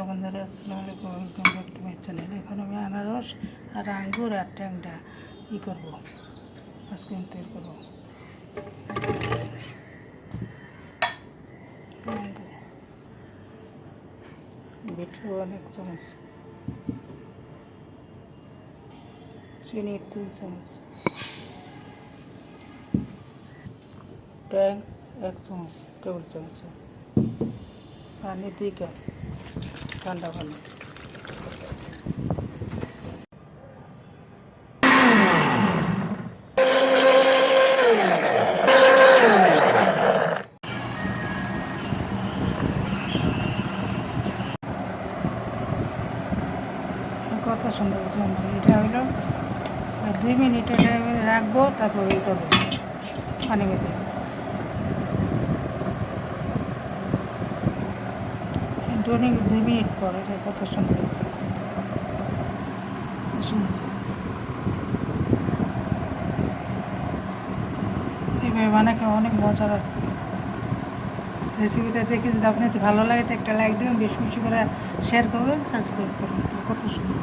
আসসালামু আলাইকুম welcome back to my channel এখন আমি আনারস আর আঙ্গুর আর ট্যাংটা ই করব আইসক্রিম তৈরি করব। বিট চামচ। চিনি তিন চামচ। ট্যাং এক চামচ টেবিল চামচ। পানি দুই কাপ। ঠান্ডা পানি কত সুন্দর জমছে এটা আর দুই মিনিট এটা রাখব, তারপর ওই করব। পানি মেতে মিনিট দুই মিনিট পরে এটা কত সুন্দর হয়েছে এইভাবে অনেক মজার আজকে রেসিপিটা দেখে যদি আপনি ভালো লাগে, তো একটা লাইক দিবেন, বেশি বেশি করে শেয়ার করবেন সাবস্ক্রাইব করবেন। কত সুন্দর।